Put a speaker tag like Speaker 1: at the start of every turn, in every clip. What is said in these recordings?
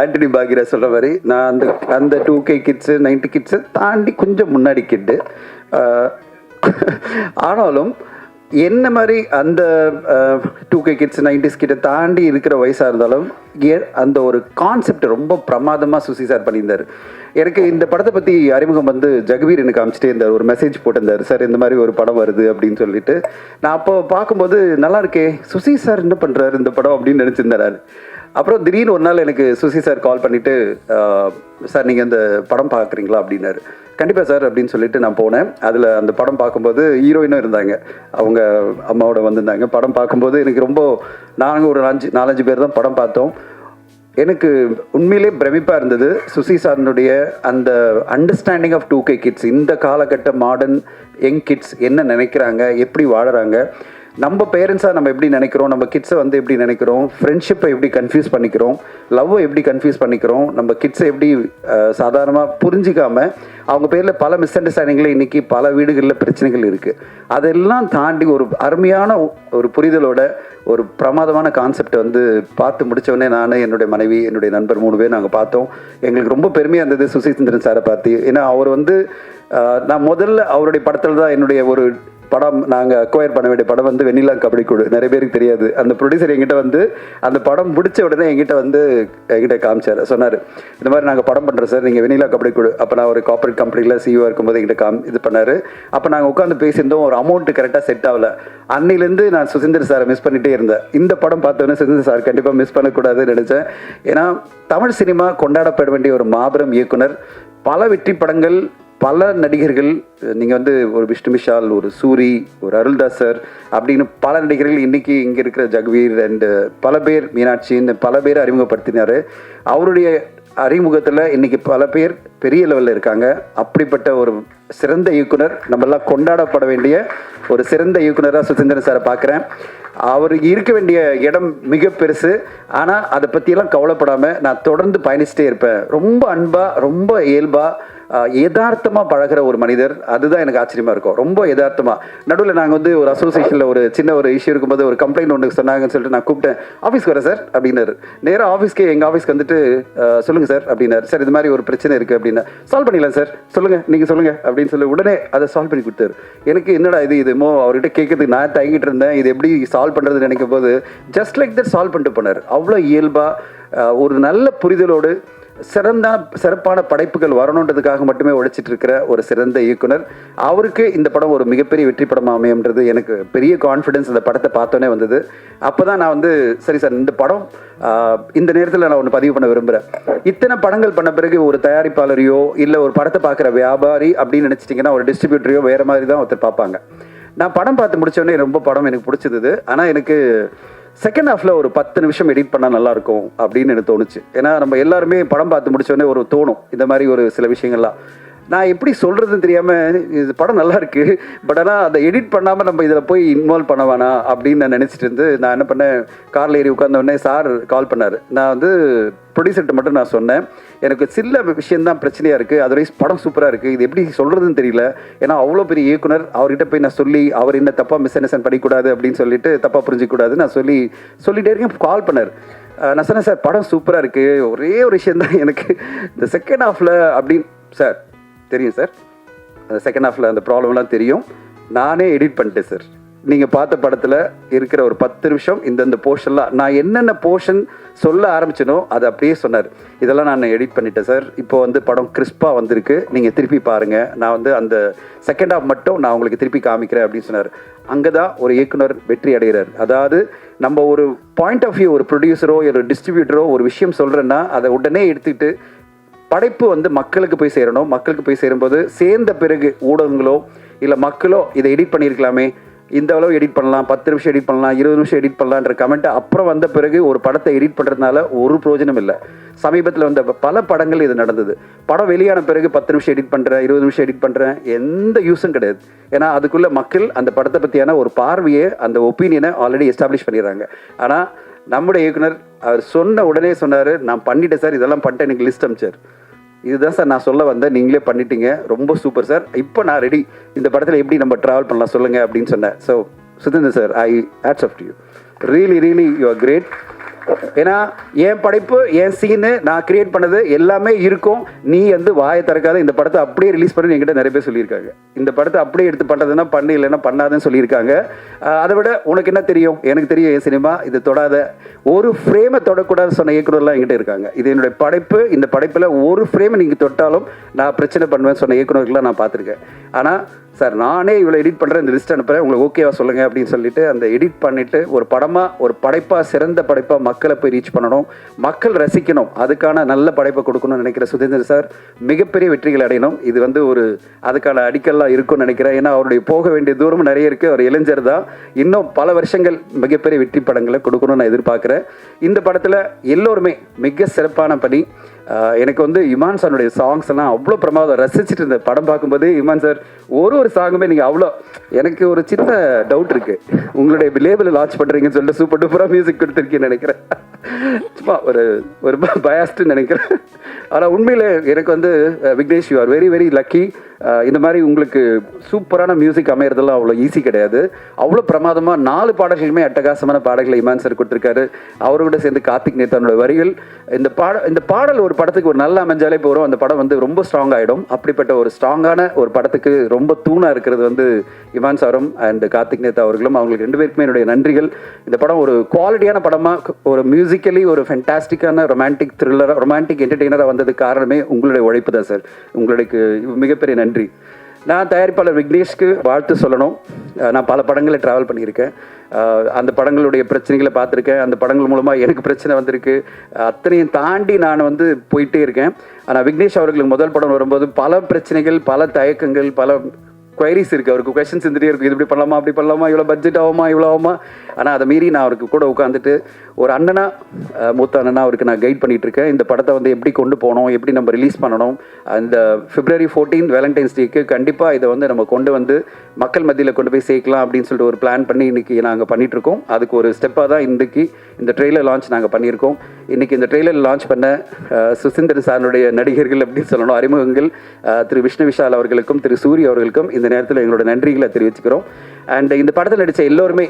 Speaker 1: ஆண்டனி பாகிரா சொல்கிற மாதிரி நான் அந்த அந்த டூ கே கிட்ஸு நைன்டி கிட்ஸை தாண்டி கொஞ்சம் முன்னாடி கிட்டு ஆனாலும் என்ன மாதிரி அந்த டூ கே கிட்ஸ் நைன்டிஸ் கிட்ட தாண்டி இருக்கிற வயசாக இருந்தாலும் அந்த ஒரு கான்செப்ட் ரொம்ப பிரமாதமாக சுசி சார் பண்ணியிருந்தார். எனக்கு இந்த படத்தை பற்றி அறிமுகம் வந்து ஜெகவீர் எனக்கு அமிச்சிட்டே இருந்தார் ஒரு மெசேஜ் போட்டிருந்தார். சார் இந்த மாதிரி ஒரு படம் வருது அப்படின்னு சொல்லிட்டு. நான் அப்போ பார்க்கும்போது நல்லா இருக்கே சுசி சார் என்ன பண்ணுறாரு இந்த படம்? அப்படின்னு நினச்சிருந்தார். அப்புறம் திடீர்னு ஒரு நாள் எனக்கு சுசி சார் கால் பண்ணிவிட்டு சார் நீங்கள் அந்த படம் பார்க்குறீங்களா? அப்படின்னாரு. கண்டிப்பாக சார் அப்படின்னு சொல்லிட்டு நான் போனேன். அதில் அந்த படம் பார்க்கும்போது ஹீரோயினும் இருந்தாங்க. அவங்க அம்மாவோட வந்திருந்தாங்க. படம் பார்க்கும்போது எனக்கு ரொம்ப நாங்கள் ஒரு அஞ்சு நாலஞ்சு பேர் தான் படம் பார்த்தோம். எனக்கு உண்மையிலே பிரமிப்பாக இருந்தது சுசி சாரனுடைய அந்த understanding of two K kids இந்த காலகட்ட மாடர்ன் யங் கிட்ஸ் என்ன நினைக்கிறாங்க எப்படி வாழறாங்க? நம்ம பேரண்ட்ஸாக நம்ம எப்படி நினைக்கிறோம்? நம்ம கிட்ஸை வந்து எப்படி நினைக்கிறோம்? ஃப்ரெண்ட்ஷிப்பை எப்படி கன்ஃபியூஸ் பண்ணிக்கிறோம்? லவ்வை எப்படி கன்ஃபியூஸ் பண்ணிக்கிறோம்? நம்ம கிட்ஸை எப்படி சாதாரணமாக புரிஞ்சிக்காமல் அவங்க பேரில் பல மிஸ் அண்டர்ஸ்டாண்டிங்கில் இன்றைக்கி பல வீடுகளில் பிரச்சனைகள் இருக்குது அதெல்லாம் தாண்டி ஒரு அருமையான ஒரு புரிதலோட ஒரு பிரமாதமான கான்செப்டை வந்து பார்த்து முடித்தவொடனே நான் என்னுடைய மனைவி என்னுடைய நண்பர் மூணு பேர் நாங்கள் பார்த்தோம். எங்களுக்கு ரொம்ப பெருமையாக இருந்தது சுசீந்திரன் சாரை பார்த்து. ஏன்னா அவர் வந்து நான் முதல்ல அவருடைய படத்தில் தான் என்னுடைய ஒரு படம் நாங்கள் அக்வயர் பண்ண வேண்டிய படம் வந்து வெண்ணிலா கபடி குழு. நிறைய பேருக்கு தெரியாது. அந்த ப்ரொடியூசர் எங்கிட்ட வந்து அந்த படம் பிடிச்ச உடனே எங்கிட்ட வந்து எங்கிட்ட காமிச்சார். சொன்னார் இந்த மாதிரி நாங்கள் படம் பண்ணுறோம் சார். நீங்கள் வெண்ணிலா கபடி குழு. அப்போ நான் ஒரு கார்பரேட் கம்பெனியில் சிஇஓ இருக்கும்போது எங்கிட்ட காம் இது பண்ணார். அப்போ நாங்கள் உட்காந்து பேசியிருந்தோம். ஒரு அமௌண்ட் கரெக்டாக செட் ஆகல. அன்னிலேருந்து நான் சுசீந்தர் சாரை மிஸ் பண்ணிகிட்டே இருந்தேன். இந்த படம் பார்த்தோன்னே சுசீந்தர் சார் கண்டிப்பாக மிஸ் பண்ணக்கூடாதுன்னு நினச்சேன். ஏன்னா தமிழ் சினிமா கொண்டாடப்பட வேண்டிய ஒரு மாபெரும் இயக்குனர். பல வெற்றி படங்கள் பல நடிகர்கள் நீங்கள் வந்து ஒரு விஷ்ணு விஷால் ஒரு சூரி ஒரு அருள்தாசர் சார் அப்படின்னு பல நடிகர்கள் இன்றைக்கி இங்கே இருக்கிற ஜக்வீர் அண்டு பல பேர் மீனாட்சின்னு பல பேர் அறிமுகப்படுத்தினார். அவருடைய அறிமுகத்தில் இன்றைக்கி பல பேர் பெரிய லெவலில் இருக்காங்க. அப்படிப்பட்ட ஒரு சிறந்த இயக்குனர் நம்மெல்லாம் கொண்டாடப்பட வேண்டிய ஒரு சிறந்த இயக்குனராக சுசீந்திரன் சாரை பார்க்குறேன் அவருக்கு இருக்க வேண்டிய இடம் மிக பெருசு. ஆனால் அதை பற்றியெல்லாம் கவலைப்படாமல் நான் தொடர்ந்து பயணிச்சுட்டே இருப்பேன். ரொம்ப அன்பாக ரொம்ப இயல்பாக யதார்த்தமாக பழகுற ஒரு மனிதர் அதுதான் எனக்கு ஆச்சரியமாக இருக்கும். ரொம்ப யதார்த்தமாக நடுவில் நாங்கள் வந்து ஒரு அசோசியேஷனில் ஒரு சின்ன ஒரு இஷ்யூ இருக்கும்போது ஒரு கம்ப்ளைண்ட் ஒன்று சொன்னாங்கன்னு சொல்லிட்டு நான் கூப்பிட்டேன். ஆஃபீஸ்க்கு வரேன் சார் அப்படின்னாரு. நேராக ஆஃபீஸ்க்கு எங்கள் ஆஃபீஸ்க்கு வந்துட்டு சொல்லுங்கள் சார் அப்படின்னாரு. சார் இது மாதிரி ஒரு பிரச்சனை இருக்குது அப்படின்னு சால்வ் பண்ணிடலாம் சார் சொல்லுங்கள் நீங்கள் சொல்லுங்கள் அப்படின்னு சொல்லி உடனே அதை சால்வ் பண்ணி கொடுத்தாரு. எனக்கு என்னடா இது இதுமோ அவர்கிட்ட கேட்கறதுக்கு நான் தயங்கிட்டு இருந்தேன். இது எப்படி சால்வ் பண்ணுறதுன்னு நினைக்கும் போது ஜஸ்ட் லைக் தட் சால்வ் பண்ணிட்டு போனார். அவ்வளோ இயல்பாக ஒரு நல்ல புரிதலோடு சிறந்த சிறப்பான படைப்புகள் வரணுன்றதுக்காக மட்டுமே உழைச்சிட்டு இருக்கிற ஒரு சிறந்த இயக்குனர். அவருக்கு இந்த படம் ஒரு மிகப்பெரிய வெற்றி படம் அமையன்றது எனக்கு பெரிய கான்ஃபிடென்ஸ் இந்த படத்தை பார்த்தோன்னே வந்தது. அப்போ தான் நான் வந்து சரி சார் இந்த படம் இந்த நேரத்தில் நான் ஒன்று பதிவு பண்ண விரும்புகிறேன் இத்தனை படங்கள் பண்ண பிறகு ஒரு தயாரிப்பாளரையோ இல்லை ஒரு படத்தை பார்க்குற வியாபாரி அப்படின்னு நினச்சிட்டிங்கன்னா ஒரு டிஸ்ட்ரிபியூட்டரையோ வேறு மாதிரி தான் ஒருத்தர் பார்ப்பாங்க. நான் படம் பார்த்து முடித்தோடனே ரொம்ப படம் எனக்கு பிடிச்சது ஆனால் எனக்கு செகண்ட் ஹாஃப்ல ஒரு பத்து நிமிஷம் எடிட் பண்ணால் நல்லா இருக்கும் அப்படின்னு எனக்கு தோணுச்சு. ஏன்னா நம்ம எல்லாருமே படம் பார்த்து முடிச்ச உடனே ஒரு தோணும். இந்த மாதிரி ஒரு சில விஷயங்கள்லாம். நான் எப்படி சொல்கிறதுன்னு தெரியாமல் இது படம் நல்லா இருக்குது பட் ஆனால் அதை எடிட் பண்ணாமல் நம்ம இதில் போய் இன்வால்வ் பண்ண வேணாம் அப்படின்னு நான் நினச்சிட்டு இருந்து நான் என்ன பண்ணேன் காரில் ஏறி உட்காந்தவொடனே சார் கால் பண்ணாரு. நான் வந்து ப்ரொடியூசர்கிட்ட மட்டும் நான் சொன்னேன் எனக்கு சில விஷயம்தான் பிரச்சனையாக இருக்குது அதர்வைஸ் படம் சூப்பராக இருக்குது இது எப்படி சொல்கிறதுன்னு தெரியல ஏன்னா அவ்வளோ பெரிய இயக்குனர் அவர்கிட்ட போய் நான் சொல்லி அவர் என்ன தப்பாக மிஸ் அண்டர்ஸ்டாண்ட் பண்ணிக்கூடாது அப்படின்னு சொல்லிட்டு தப்பாக புரிஞ்சிக்கூடாது நான் சொல்லி சொல்லிகிட்டே இருக்கேன் கால் பண்ணார். நான் சொன்னேன் சார் படம் சூப்பராக இருக்குது ஒரே ஒரு விஷயந்தான் எனக்கு இந்த செகண்ட் ஹாஃபில் அப்படின்னு சார் தெரியும் சார். செகண்ட் ஹாஃபில் அந்த ப்ராப்ளம்லாம் தெரியும். நானே எடிட் பண்ணிட்டேன் சார். நீங்கள் பார்த்த படத்தில் இருக்கிற ஒரு பத்து நிமிஷம் இந்தந்த போர்ஷன்லாம் நான் என்னென்ன போர்ஷன் சொல்ல ஆரம்பிச்சனோ அதை அப்படியே சொன்னார். இதெல்லாம் நான் எடிட் பண்ணிட்டேன் சார். இப்போ வந்து படம் கிறிஸ்பாக வந்திருக்கு. நீங்கள் திருப்பி பாருங்கள் நான் வந்து அந்த செகண்ட் ஹாஃப் மட்டும் நான் உங்களுக்கு திருப்பி காமிக்கிறேன் அப்படின்னு சொன்னார். அங்கே தான் ஒரு இயக்குனர் வெற்றி அடைகிறார். அதாவது நம்ம ஒரு பாயிண்ட் ஆஃப் வியூ ஒரு ப்ரொடியூசரோ ஒரு டிஸ்ட்ரிபியூட்டரோ ஒரு விஷயம் சொல்கிறேன்னா அதை உடனே எடுத்துக்கிட்டு படைப்பு வந்து மக்களுக்கு போய் சேரணும். மக்களுக்கு போய் சேரும்போது சேர்ந்த பிறகு ஊடகங்களோ இல்லை மக்களோ இதை எடிட் பண்ணியிருக்கலாமே. இந்த அளவு எடிட் பண்ணலாம் பத்து நிமிஷம் எடிட் பண்ணலாம் இருபது நிமிஷம் எடிட் பண்ணலான்ற கமெண்ட் அப்புறம் வந்த பிறகு ஒரு படத்தை எடிட் பண்ணுறதுனால ஒரு பிரயோஜனம் இல்லை. சமீபத்தில் வந்த பல படங்கள் இது நடந்தது. படம் வெளியான பிறகு பத்து நிமிஷம் எடிட் பண்ணுறேன் இருபது நிமிஷம் எடிட் பண்ணுறேன் எந்த யூஸும் கிடையாது. ஏன்னா அதுக்குள்ளே மக்கள் அந்த படத்தை பற்றியான ஒரு பார்வையை அந்த ஒப்பீனியனை ஆல்ரெடி எஸ்டாப்ளிஷ் பண்ணிடுறாங்க. ஆனால் நம்முடைய இயக்குனர் அவர் சொன்ன உடனே சொன்னார் நான் பண்ணிட்டேன் சார் இதெல்லாம் பண்ணிட்டேன் எனக்கு லிஸ்ட் அமிச்சார் இதுதான் சார் நான் சொல்ல வந்தேன் நீங்களே பண்ணிட்டீங்க ரொம்ப சூப்பர் சார். இப்போ நான் ரெடி இந்த படத்தில் எப்படி நம்ம ட்ராவல் பண்ணலாம் சொல்லுங்கள் அப்படின்னு சொன்னேன். ஸோ சுதந்திர sir I hats off to you really really you are great ஏன்னா என் படைப்பு என் சீனு நான் கிரியேட் பண்ணது எல்லாமே இருக்கும். நீ வந்து வாயை திறக்காத இந்த படத்தை அப்படியே ரிலீஸ் பண்ணி என்கிட்ட நிறைய பேர் சொல்லியிருக்காங்க. இந்த படத்தை அப்படியே எடுத்து பண்ணுறதுன்னா பண்ணு இல்லைன்னா பண்ணாதுன்னு சொல்லியிருக்காங்க. அதை விட உனக்கு என்ன தெரியும்? எனக்கு தெரியும் என் சினிமா இது தொடாத. ஒரு ஃப்ரேமை தொடக்கூடாதுன்னு சொன்ன இயக்குனர்லாம் என்கிட்ட இருக்காங்க. இது என்னுடைய படைப்பு. இந்த படைப்பில் ஒரு ஃப்ரேமை நீங்கள் தொட்டாலும் நான் பிரச்சனை பண்ணுவேன் சொன்ன இயக்குனர்கள்லாம் நான் பார்த்துருக்கேன். ஆனால் சார் நானே இவ்வளோ எடிட் பண்ணுறேன் இந்த லிஸ்ட் அனுப்புகிறேன் உங்களுக்கு ஓகேவா சொல்லுங்கள் அப்படின்னு சொல்லிட்டு அந்த எடிட் பண்ணிவிட்டு ஒரு படமாக ஒரு படைப்பாக சிறந்த படைப்பாக மக்களை போய் ரீச் பண்ணணும். மக்கள் ரசிக்கணும். அதுக்கான நல்ல படைப்பை கொடுக்கணும்னு நினைக்கிற சுதேந்தர் சார் மிகப்பெரிய வெற்றிகள் அடையணும். இது வந்து ஒரு அதுக்கான அடிக்கல்லாம் இருக்கும்னு நினைக்கிறேன். ஏன்னா அவருடைய போக வேண்டிய தூரம் நிறைய இருக்குது அவர் இளைஞர் தான். இன்னும் பல வருஷங்கள் மிகப்பெரிய வெற்றி படங்களை கொடுக்கணும்னு நான் எதிர்பார்க்குறேன். இந்த படத்தில் எல்லோருமே மிக சிறப்பான பணி. எனக்கு வந்து இமான் சாருடைய சாங்ஸ் எல்லாம் அவ்வளோ பிரமாதம் ரசிச்சுட்டு இருந்தேன் படம் பார்க்கும்போது இமான் சார் ஒரு ஒரு சாங்குமே நீங்கள் அவ்வளோ எனக்கு ஒரு சின்ன டவுட் இருக்கு. உங்களுடைய லேபிள் லான்ச் பண்ணுறீங்கன்னு சொல்லிட்டு சூப்பர் டூப்பராக மியூசிக் கொடுத்துருக்கீங்கன்னு நினைக்கிறேன். சும்மா ஒரு ஒரு பயாஸ்ட்டு நினைக்கிறேன். ஆனால் உண்மையில் எனக்கு வந்து Vignesh you are very very lucky இந்த மாதிரி உங்களுக்கு சூப்பரான மியூசிக் அமையறதெல்லாம் அவ்வளோ ஈஸி கிடையாது. அவ்வளோ பிரமாதமாக நாலு பாடல்களுமே அட்டகாசமான பாடல்களை இமான் சார் கொடுத்துருக்காரு. அவரோட சேர்ந்து கார்த்திக் நேத்தானோட வரிகள். இந்த பாட இந்த பாடல் ஒரு படத்துக்கு ஒரு நல்ல அமைஞ்சாலே போகிறோம் அந்த படம் வந்து ரொம்ப ஸ்ட்ராங் ஆகிடும் அப்படிப்பட்ட ஒரு ஸ்ட்ராங்கான ஒரு படத்துக்கு ரொம்ப தூணாக இருக்கிறது வந்து இமான் சாரும் அண்ட் கார்த்திக் நேத்தா அவர்களும். அவங்களுக்கு ரெண்டு பேருக்குமே என்னுடைய நன்றிகள். இந்த படம் ஒரு குவாலிட்டியான படமாக ஒரு மியூசிக்கலி ஒரு ஃபென்டாஸ்டிக்கான ரொமான்டிக் த்ரில்லராக ரொமான்டிக் என்டர்டெய்னராக வந்ததுக்கு காரணமே உங்களுடைய உழைப்பு தான் சார் உங்களுக்கு மிகப்பெரிய நன்றி. நான் தயாரிப்பாளர் விக்னேஷ்க்கு வாழ்த்து சொல்லணும். நான் பல படங்களை ட்ராவல் பண்ணியிருக்கேன். அந்த படங்களுடைய பிரச்சனைகளை பார்த்துருக்கேன். அந்த படங்கள் மூலமாக எனக்கு பிரச்சனை வந்திருக்கு. அத்தனையும் தாண்டி நான் வந்து போயிட்டே இருக்கேன். ஆனால் விக்னேஷ் அவர்களுக்கு முதல் படம் வரும்போது பல பிரச்சனைகள் பல தயக்கங்கள் பல குவைரிஸ் இருக்குது அவருக்கு கொஷின்ஸ் இருந்துகிட்டே இருக்குது இது இப்படி பண்ணலாமா அப்படி பண்ணலாமா இவ்வளோ பட்ஜெட் ஆகுமா இவ்வளோ ஆகுமா? ஆனால் அதை மீறி நான் அவருக்கு கூட உட்காந்துட்டு ஒரு அண்ணனா மூத்த அண்ணனா அவருக்கு நான் கைட் பண்ணிகிட்ருக்கேன் இருக்கேன் இந்த படத்தை வந்து எப்படி கொண்டு போகணும் எப்படி நம்ம ரிலீஸ் பண்ணணும் அந்த பிப்ரவரி ஃபோர்டீன் வேலண்டைன்ஸ் டேக்கு கண்டிப்பாக இதை வந்து நம்ம கொண்டு வந்து மக்கள் மத்தியில் கொண்டு போய் சேர்க்கலாம் அப்படின்னு சொல்லிட்டு ஒரு பிளான் பண்ணி இன்னைக்கு நாங்கள் பண்ணிகிட்ருக்கோம் அதுக்கு ஒரு ஸ்டெப்பாக தான் இன்றைக்கி இந்த ட்ரெய்லர் லான்ச் நாங்கள் பண்ணியிருக்கோம். இன்னைக்கு இந்த ட்ரெய்லர் லான்ச் பண்ண அஹ், சாருடைய நடிகர்கள் அப்படின்னு சொல்லணும் அறிமுகங்கள் திரு விஷ்ணு விஷால் அவர்களுக்கும் திரு சூரிய அவர்களுக்கும் இந்த நேரத்தில் எங்களோட நன்றிகளை தெரிவிச்சுக்கிறோம். அண்ட் இந்த படத்தில் நடித்த எல்லோருமே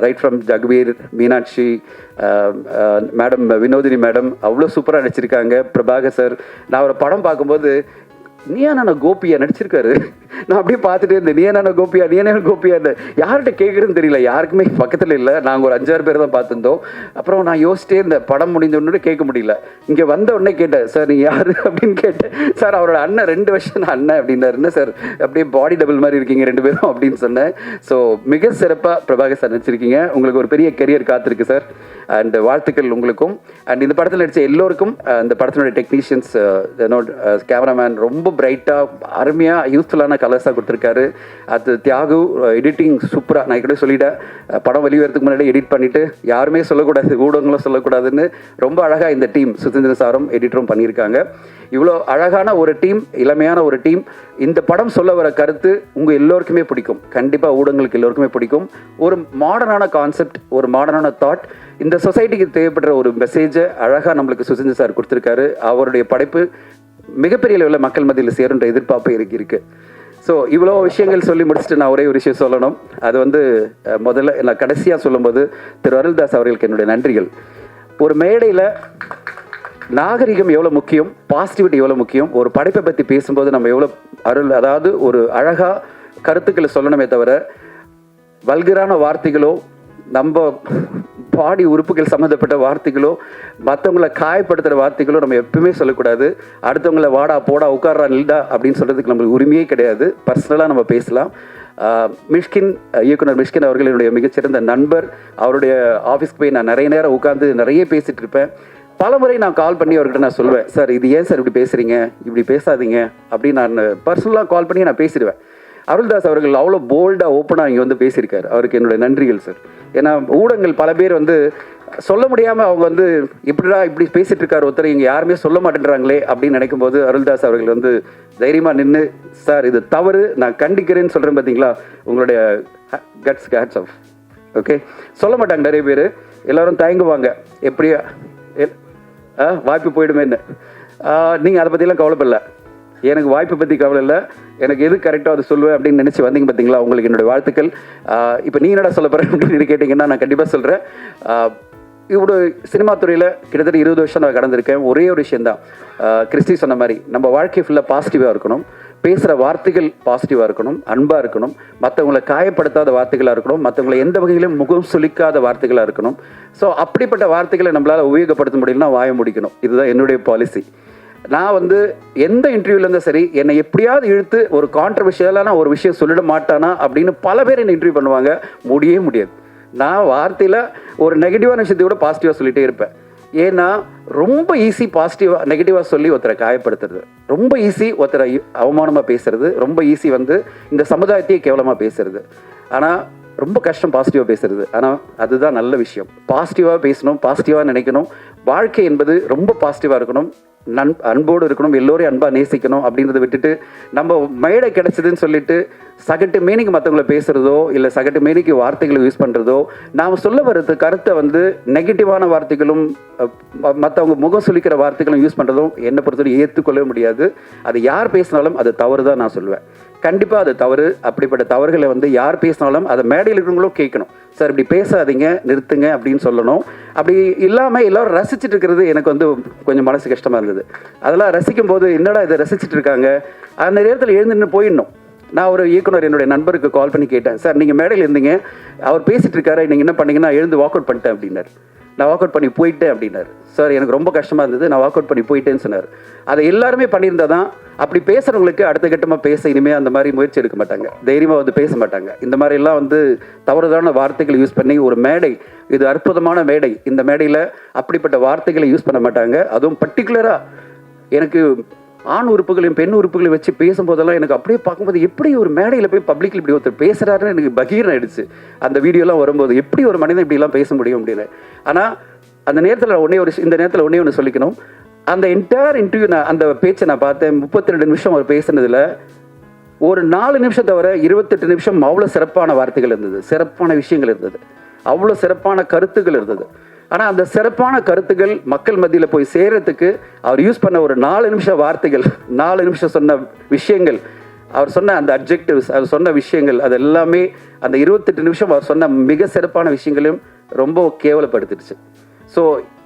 Speaker 1: right from Jagveer Meenakshi madam Vinodhini madam அவ்வளோ சூப்பராக நடிச்சிருக்காங்க. பிரபாகர் சார் நான் ஒரு படம் பார்க்கும்போது நீயானான கோபியா? நடிச்சிருக்காரு. நான் அப்படியே பார்த்துட்டே இருந்தேன். நீயானா கோபியா? நீயான கோபியா? யார்கிட்ட கேட்குறதுன்னு தெரியல. யாருக்குமே பக்கத்தில் இல்லை. நாங்கள் ஒரு அஞ்சாறு பேர் தான் பார்த்துருந்தோம். அப்புறம் நான் யோசிச்சிட்டே இருந்தேன். படம் முடிஞ்ச உடனே கேட்க முடியல. இங்கே வந்த உடனே கேட்டேன் சார் நீ யார்? அப்படின்னு கேட்டேன். சார் அவரோட அண்ணன் ரெண்டு வருஷம் தான் அண்ணன். அப்படின்னாரு. என்ன சார்? அப்படியே பாடி டபுள் மாதிரி இருக்கீங்க ரெண்டு பேரும். அப்படின்னு சொன்னேன். ஸோ மிக சிறப்பாக பிரபாகர் சார் நடிச்சிருக்கீங்க. உங்களுக்கு ஒரு பெரிய கெரியர் காத்திருக்கு சார் அண்ட் வாழ்த்துக்கள் உங்களுக்கும். அண்ட் இந்த படத்தில் நடித்த எல்லோருக்கும் அந்த இந்த படத்தினுடைய டெக்னீஷியன்ஸ் கேமராமேன் ரொம்ப பிரைட்டாக அருமையாக யூஸ்ஃபுல்லான கலர்ஸாக கொடுத்துருக்காரு. அது தியாகு எடிட்டிங் சூப்பராக நான் கூட சொல்லிட்டேன். படம் வெளிவரத்துக்கு முன்னாடி எடிட் பண்ணிவிட்டு யாருமே சொல்லக்கூடாது ஊடகங்களும் சொல்லக்கூடாதுன்னு ரொம்ப அழகாக இந்த டீம் சுதந்திர சாரும் எடிட்டரும் பண்ணியிருக்காங்க. இவ்வளோ அழகான ஒரு டீம் இளமையான ஒரு டீம் இந்த படம் சொல்ல வர கருத்து உங்கள் எல்லோருக்குமே பிடிக்கும். கண்டிப்பாக ஊடகங்களுக்கு எல்லோருக்குமே பிடிக்கும். ஒரு மாடர்னான கான்செப்ட் ஒரு மாடர்னான தாட் இந்த சொசைட்டிக்கு தேவைப்படுற ஒரு மெசேஜை அழகாக நம்மளுக்கு சுசிந்த சார் கொடுத்துருக்காரு. அவருடைய படைப்பு மிகப்பெரிய லெவலில் மக்கள் மத்தியில் சேருன்ற எதிர்பார்ப்பு எனக்கு இருக்கு. ஸோ இவ்வளோ விஷயங்கள் சொல்லி முடிச்சுட்டு நான் ஒரே ஒரு விஷயம் சொல்லணும். அது வந்து முதல்ல நான் கடைசியாக சொல்லும்போது திரு அருள்தாஸ் அவர்களுக்கு என்னுடைய நன்றிகள். ஒரு மேடையில் நாகரிகம் எவ்வளோ முக்கியம் பாசிட்டிவிட்டி எவ்வளோ முக்கியம் ஒரு படைப்பை பற்றி பேசும்போது நம்ம எவ்வளோ அருள் அதாவது ஒரு அழகாக கருத்துக்களை சொல்லணுமே தவிர வல்கரான வார்த்தைகளோ நம்ம பாடி உறுப்புகள் சம்மந்தப்பட்ட வார்த்தைகளோ மற்றவங்கள காயப்படுத்துகிற வார்த்தைகளோ நம்ம எப்பவுமே சொல்லக்கூடாது. அடுத்தவங்கள வாடா போடா உட்காரா நில்டா அப்படின்னு சொல்கிறதுக்கு நம்மளுக்கு உரிமையே கிடையாது. பர்சனலாக நம்ம பேசலாம். மிஷ்கின் இயக்குனர் மிஷ்கின் அவர்கள் என்னுடைய மிகச்சிறந்த நண்பர். அவருடைய ஆஃபீஸ்க்கு போய் நான் நிறைய நேரம் உட்காந்து நிறைய பேசிட்டு இருப்பேன். பல முறை நான் கால் பண்ணி அவர்கிட்ட நான் சொல்லுவேன் சார் இது ஏன் சார் இப்படி பேசுகிறீங்க இப்படி பேசாதீங்க. அப்படின்னு நான் பர்சனலாக கால் பண்ணி நான் பேசிடுவேன். அருள்தாஸ் அவர்கள் அவ்வளோ போல்டாக ஓப்பனாக இங்கே வந்து பேசியிருக்காரு. அவருக்கு என்னுடைய நன்றிகள் சார் ஏன்னா ஊடகங்கள் பல பேர் வந்து சொல்ல முடியாமல் அவங்க வந்து இப்படிடா இப்படி பேசிட்டு இருக்காரு ஒருத்தர் இங்கே யாருமே சொல்ல மாட்டேன்றாங்களே அப்படின்னு நினைக்கும் போது அருள்தாஸ் அவர்கள் வந்து தைரியமாக நின்று சார் இது தவறு. நான் கண்டிக்கிறேன்னு சொல்கிறேன் பார்த்தீங்களா உங்களுடைய கட்ஸ் ஹேட்ஸ் ஆஃப் ஓகே சொல்ல மாட்டாங்க நிறைய பேர். எல்லாரும் தயங்குவாங்க. எப்படியா ஆ, வாய்ப்பு போயிடுமேன்னு. நீங்கள் அதை பற்றிலாம் கவலைப்படல. எனக்கு வாய்ப்பை பற்றி கவலை இல்லை. எனக்கு எது கரெக்டாக அது சொல்லுவேன் அப்படின்னு நினச்சி வந்தீங்க பார்த்தீங்களா உங்களுக்கு என்னுடைய வாழ்த்துக்கள். இப்போ நீ என்னடா சொல்ல போகிற அப்படின்னு கேட்டிங்கன்னா நான் கண்டிப்பாக சொல்கிறேன் இவ்வளோ சினிமா துறையில் கிட்டத்தட்ட இருபது வருஷம் நான் கடந்திருக்கேன். ஒரே ஒரு விஷயந்தான் ஆஹ் கிறிஸ்டி சொன்ன மாதிரி நம்ம வாழ்க்கை ஃபுல்லாக பாசிட்டிவாக இருக்கணும். பேசுகிற வார்த்தைகள் பாசிட்டிவாக இருக்கணும். அன்பாக இருக்கணும். மற்றவங்களை காயப்படுத்தாத வார்த்தைகளாக இருக்கணும். மற்றவங்களை எந்த வகையிலும் முகம் சுளிக்காத வார்த்தைகளாக இருக்கணும். ஸோ அப்படிப்பட்ட வார்த்தைகளை நம்மளால் உபயோகப்படுத்த முடியலன்னா வாய முடிக்கணும். இதுதான் என்னுடைய பாலிசி நான் வந்து எந்த இன்டர்வியூல சரி என்னை எப்படியாவது இழுத்து ஒரு கான்ட்ரவர்ஷியலான ஒரு விஷயம் சொல்லிட மாட்டானா அப்படின்னு பல பேர் என்னை இன்டர்வியூ பண்ணுவாங்க. முடியவே முடியாது. நான் வார்த்தையில் ஒரு நெகட்டிவான விஷயத்தை கூட பாசிட்டிவாக சொல்லிட்டே இருப்பேன். ஏன்னா ரொம்ப ஈஸி பாசிட்டிவாக நெகட்டிவாக சொல்லி ஒருத்தரை காயப்படுத்துறது. ரொம்ப ஈஸி ஒருத்தரை அவமானமாக பேசுறது. ரொம்ப ஈஸி வந்து இந்த சமுதாயத்தையே கேவலமாக பேசுறது. ஆனால் ரொம்ப கஷ்டம் பாசிட்டிவாக பேசுறது. ஆனால் அதுதான் நல்ல விஷயம். பாசிட்டிவாக பேசணும் பாசிட்டிவாக நினைக்கணும். வாழ்க்கை என்பது ரொம்ப பாசிட்டிவாக இருக்கணும். நன் அன்போடு இருக்கணும் எல்லோரையும் அன்பாக நேசிக்கணும் அப்படின்றத விட்டுட்டு நம்ம மேடை கிடச்சிதுன்னு சொல்லிட்டு சகட்டு மீனிக்கு மற்றவங்கள பேசுகிறதோ இல்லை சகட்டு மேனிக்கு வார்த்தைகளை யூஸ் பண்ணுறதோ நாம் சொல்ல வர்றது கருத்தை வந்து நெகட்டிவான வார்த்தைகளும் மற்றவங்க முகம் சுளிக்கிற வார்த்தைகளும் யூஸ் பண்ணுறதும் என்னை பொறுத்தவரை ஏற்றுக்கொள்ளவே முடியாது. அது யார் பேசினாலும் அது தவறு தான் நான் சொல்லுவேன் கண்டிப்பாக அது தவறு. அப்படிப்பட்ட தவறுகளை வந்து யார் பேசினாலும் அதை மேடையில் இருக்கிறவங்களும் கேட்கணும். சார் இப்படி பேசாதீங்க நிறுத்துங்க அப்படின்னு சொல்லணும். அப்படி இல்லாமல் எல்லோரும் ரசிச்சுட்டு இருக்கிறது எனக்கு வந்து கொஞ்சம் மனசு கஷ்டமாக இருந்தது. அதெல்லாம் ரசிக்கும் போது என்னடா இதை ரசிச்சுட்டு இருக்காங்க? அந்த நேரத்தில் எழுந்து போயிடணும். நான் ஒரு இயக்குனர் என்னுடைய நண்பருக்கு கால் பண்ணி கேட்டேன். சார் நீங்கள் மேடையில் இருந்தீங்க. அவர் பேசிகிட்டு இருக்காரு. நீங்கள் என்ன பண்ணீங்கன்னா எழுந்து வாக் அவுட் பண்ணிட்டேன் அப்படின்னார். நான் வாக் அவுட் பண்ணி போயிட்டேன் அப்படின்னார். சார் எனக்கு ரொம்ப கஷ்டமாக இருந்தது. நான் வாக் அவுட் பண்ணி போயிட்டேன்னு சொன்னார். அதை எல்லாருமே பண்ணியிருந்தா தான் அப்படி பேசுகிறவங்களுக்கு அடுத்த கட்டமாக பேச இனிமேல் அந்த மாதிரி முயற்சி எடுக்க மாட்டாங்க. தைரியமாக வந்து பேச மாட்டாங்க. இந்த மாதிரிலாம் வந்து தவறுதான வார்த்தைகளை யூஸ் பண்ணி ஒரு மேடை இது அற்புதமான மேடை. இந்த மேடையில் அப்படிப்பட்ட வார்த்தைகளை யூஸ் பண்ண மாட்டாங்க. அதுவும் பர்டிகுலராக எனக்கு ஆண் உறுப்புகளையும் பெண் உறுப்புகளையும் வச்சு பேசும்போதெல்லாம் எனக்கு அப்படியே பார்க்கும்போது எப்படி ஒரு மேடையில் போய் பப்ளிக்கில் இப்படி ஒருத்தர் பேசுகிறாருன்னு எனக்கு பகீர் ஆயிடுச்சு. அந்த வீடியோலாம் வரும்போது எப்படி ஒரு மனிதன் இப்படிலாம் பேச முடியும் அப்படின்னு. ஆனால் அந்த நேரத்தில் ஒன்றே ஒரு இந்த நேரத்தில் ஒன்றே ஒன்று சொல்லிக்கணும். அந்த என்டையர் இன்டர்வியூ நான் அந்த பேச்சை நான் பார்த்தேன். முப்பத்தி ரெண்டு நிமிஷம் அவர் பேசுனதில் ஒரு நாலு நிமிஷம் தவிர இருபத்தெட்டு நிமிஷம் அவ்வளோ சிறப்பான வார்த்தைகள் இருந்தது. சிறப்பான விஷயங்கள் இருந்தது. அவ்வளோ சிறப்பான கருத்துக்கள் இருந்தது. ஆனால் அந்த சிறப்பான கருத்துக்கள் மக்கள் மத்தியில் போய் சேர்கிறதுக்கு அவர் யூஸ் பண்ண ஒரு நாலு நிமிஷம் வார்த்தைகள் நாலு நிமிஷம் சொன்ன விஷயங்கள். அவர் சொன்ன அந்த அப்ஜெக்டிவ்ஸ் அவர் சொன்ன விஷயங்கள் அது எல்லாமே அந்த இருபத்தெட்டு நிமிஷம் அவர் சொன்ன மிக சிறப்பான விஷயங்களையும் ரொம்ப கேவலப்படுத்திடுச்சு. ஸோ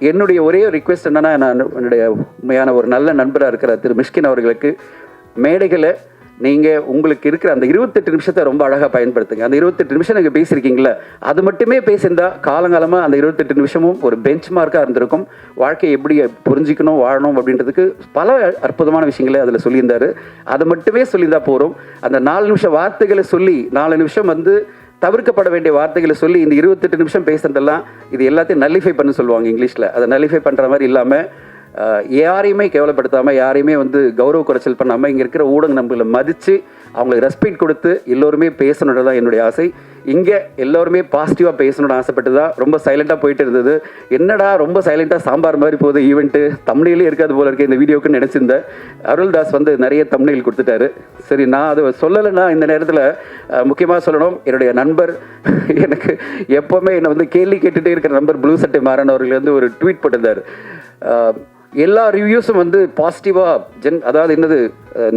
Speaker 1: என்னுடைய ஒரே ரிக்வெஸ்ட் என்னன்னா நான் என்னுடைய உண்மையான ஒரு நல்ல நண்பராக இருக்கிற திரு மிஷ்கின் அவர்களுக்கு மேடைகளை நீங்கள் உங்களுக்கு இருக்கிற அந்த இருபத்தெட்டு நிமிஷத்தை ரொம்ப அழகாக பயன்படுத்துங்க. அந்த இருபத்தெட்டு நிமிஷம் நீங்கள் பேசியிருக்கீங்களே அது மட்டுமே பேசியிருந்தா காலங்காலமாக அந்த இருபத்தெட்டு நிமிஷமும் ஒரு பெஞ்ச் மார்க்காக இருந்திருக்கும். வாழ்க்கையை எப்படி புரிஞ்சிக்கணும் வாழணும் அப்படின்றதுக்கு பல அற்புதமான விஷயங்களை அதில் சொல்லியிருந்தாரு. அதை மட்டுமே சொல்லியிருந்தா போகிறோம் அந்த நாலு நிமிஷம் வார்த்தைகளை சொல்லி நாலு நிமிஷம் வந்து தவிர்க்கப்பட வேண்டிய வார்த்தைகளை சொல்லி இந்த இருபத்தெட்டு நிமிஷம் பேசுறதெல்லாம் இது எல்லாத்தையும் நல்லிஃபை பண்ண சொல்லுவாங்க இங்கிலீஷில். அதை நல்லிஃபை பண்ணுற மாதிரி இல்லாமல் யாரையுமே கேவலப்படுத்தாமல் யாரையுமே வந்து கௌரவ குறைச்சல் பண்ணாமல் இங்கே இருக்கிற ஊடக நம்பளை மதித்து அவங்களுக்கு ரெஸ்பெக்ட் கொடுத்து எல்லோருமே பேசணுன்றது தான் என்னுடைய ஆசை. இங்கே எல்லோருமே பாசிட்டிவாக பேசணும்னு ஆசைப்பட்டு தான் ரொம்ப சைலண்ட்டாக போயிட்டு இருந்தது. என்னடா ரொம்ப சைலண்ட்டாக சாம்பார் மாதிரி போகுது ஈவெண்ட்டு தமிழிலே இருக்காது போல இருக்கு இந்த வீடியோக்குன்னு நினச்சிருந்தேன். அருள்தாஸ் வந்து நிறைய தமிழில் கொடுத்துட்டாரு. சரி நான் அதை சொல்லலைன்னா இந்த நேரத்தில் முக்கியமாக சொல்லணும் என்னுடைய நண்பர் எனக்கு எப்போவுமே என்னை வந்து கேள்வி கேட்டுகிட்டே இருக்கிற நண்பர் ப்ளூ சட்டை மாறன் அவர்கள் வந்து ஒரு ட்வீட் போட்டிருந்தார். எல்லா ரிவ்யூஸும் வந்து பாசிட்டிவாக ஜென் அதாவது என்னது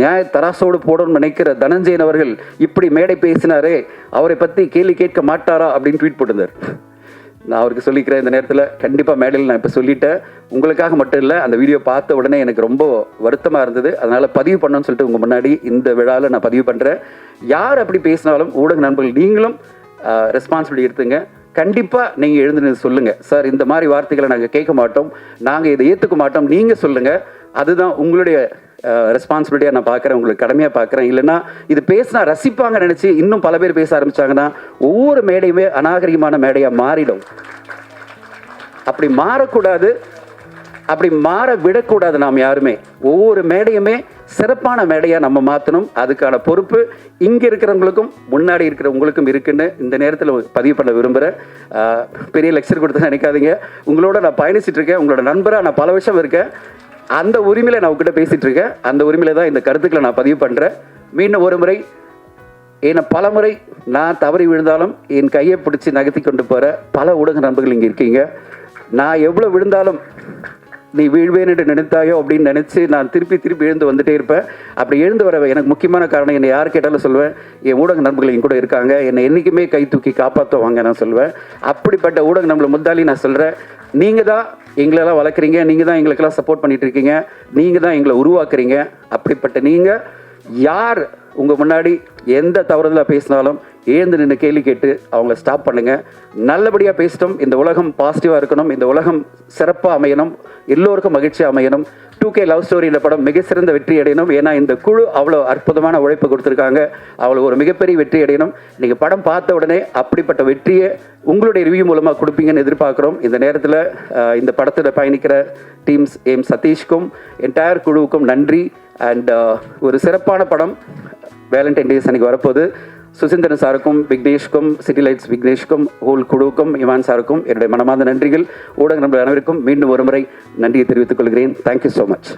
Speaker 1: நியாய தராசோடு போடணும்னு நினைக்கிற தனஞ்சயன் அவர்கள் இப்படி மேடை பேசினாரே அவரை பற்றி கேள்வி கேட்க மாட்டாரா அப்படின்னு ட்வீட் போட்டிருந்தார். நான் அவருக்கு சொல்லிக்கிறேன் இந்த நேரத்தில். கண்டிப்பாக மேடையில் நான் இப்போ சொல்லிட்டேன். உங்களுக்காக மட்டும் இல்லை அந்த வீடியோ பார்த்த உடனே எனக்கு ரொம்ப வருத்தமாக இருந்தது. அதனால் பதிவு பண்ணணும்னு சொல்லிட்டு உங்கள் முன்னாடி இந்த விழாவில் நான் பதிவு பண்ணுறேன் யார் அப்படி பேசினாலும் ஊடக நண்பர்கள் நீங்களும் ரெஸ்பான்சிபிலிட்டி எடுத்துங்க. கண்டிப்பாக நீங்கள் எழுந்து சொல்லுங்கள் சார் இந்த மாதிரி வார்த்தைகளை நாங்கள் கேட்க மாட்டோம். நாங்கள் இதை ஏற்றுக்க மாட்டோம். நீங்கள் சொல்லுங்கள் அதுதான் உங்களுடைய ரெஸ்பான்சிபிலிட்டியாக நான் பார்க்குறேன் உங்களுக்கு கடமையாக பார்க்குறேன் இல்லைன்னா இது பேசினா ரசிப்பாங்க நினச்சி இன்னும் பல பேர் பேச ஆரம்பிச்சாங்கன்னா ஒவ்வொரு மேடையுமே அநாகரிகமான மேடையாக மாறிடும். அப்படி மாறக்கூடாது. அப்படி மாற விடக்கூடாது நாம் யாருமே. ஒவ்வொரு மேடையுமே சிறப்பான மேடையாக நம்ம மாற்றணும் அதுக்கான பொறுப்பு இங்கே இருக்கிறவங்களுக்கும் முன்னாடி இருக்கிற உங்களுக்கும் இருக்குன்னு இந்த நேரத்தில் பதிவு பண்ண விரும்புகிறேன் பெரிய லெக்சர் கொடுத்து நினைக்காதீங்க. உங்களோட நான் பயணிச்சிட்டு இருக்கேன். உங்களோட நண்பராக நான் பல வருஷம் இருக்கேன். அந்த உரிமையில் நான் உங்ககிட்ட பேசிகிட்டு இருக்கேன். அந்த உரிமையில் தான் இந்த கருத்துக்களை நான் பதிவு பண்ணுறேன் மீண்டும் ஒரு முறை என்னை பல முறை நான் தவறி விழுந்தாலும் என் கையை பிடிச்சி நகர்த்தி கொண்டு போகிற பல ஊடக நண்பர்கள் இங்கே இருக்கீங்க. நான் எவ்வளோ விழுந்தாலும் நீ வீழ்வேன் என்று நினைத்தாயோ அப்படின்னு நினச்சி நான் திருப்பி திருப்பி எழுந்து வந்துட்டே இருப்பேன். அப்படி எழுந்து வர எனக்கு முக்கியமான காரணம் என்னை யார் கேட்டாலும் சொல்லுவேன். என் ஊடக நண்பர்கள் என் கூட இருக்காங்க. என்னை என்றைக்குமே கை தூக்கி காப்பாற்றுவாங்க நான் சொல்லுவேன். அப்படிப்பட்ட ஊடக நண்பர்கள் முந்தாலி நான் சொல்கிறேன் நீங்கள் தான் எங்களெல்லாம் வளர்க்குறீங்க. நீங்கள் தான் எங்களுக்கெல்லாம் சப்போர்ட் பண்ணிகிட்டு இருக்கீங்க. நீங்கள் தான் எங்களை உருவாக்குறீங்க. அப்படிப்பட்ட நீங்கள் யார்? உங்கள் முன்னாடி எந்த தவறுதலாக பேசினாலும் ஏந்து நின்று கேள்வி கேட்டு அவங்கள ஸ்டாப் பண்ணுங்க. நல்லபடியாக பேசிட்டோம். இந்த உலகம் பாசிட்டிவாக இருக்கணும். இந்த உலகம் சிறப்பாக அமையணும். எல்லோருக்கும் மகிழ்ச்சி அமையணும். டூ கே லவ் ஸ்டோரி இந்த படம் மிக சிறந்த வெற்றி அடையணும். ஏன்னா இந்த குழு அவ்வளோ அற்புதமான உழைப்பு கொடுத்துருக்காங்க. அவ்வளோ ஒரு மிகப்பெரிய வெற்றி அடையணும். நீங்கள் படம் பார்த்த உடனே அப்படிப்பட்ட வெற்றியை உங்களுடைய ரிவ்யூ மூலமாக கொடுப்பீங்கன்னு எதிர்பார்க்குறோம். இந்த நேரத்தில் இந்த படத்தில் பயணிக்கிற டீம்ஸ் எம் சதீஷ்க்கும் என்டையர் குழுவுக்கும் நன்றி. அண்ட் ஒரு சிறப்பான படம். வேலண்டைன் டேஸ் அன்னைக்கு வரப்போகுது. சுசீந்திரன் சாருக்கும் விக்னேஷ்க்கும் சிட்டி லைட்ஸ் விக்னேஷ்க்கும் ஹோல் குழுவுக்கும் இவான் சாருக்கும் என்னுடைய மனமார்ந்த நன்றிகள். ஊடக நண்பர்கள் அனைவருக்கும் மீண்டும் ஒருமுறை நன்றியை தெரிவித்துக் கொள்கிறேன். Thank you so much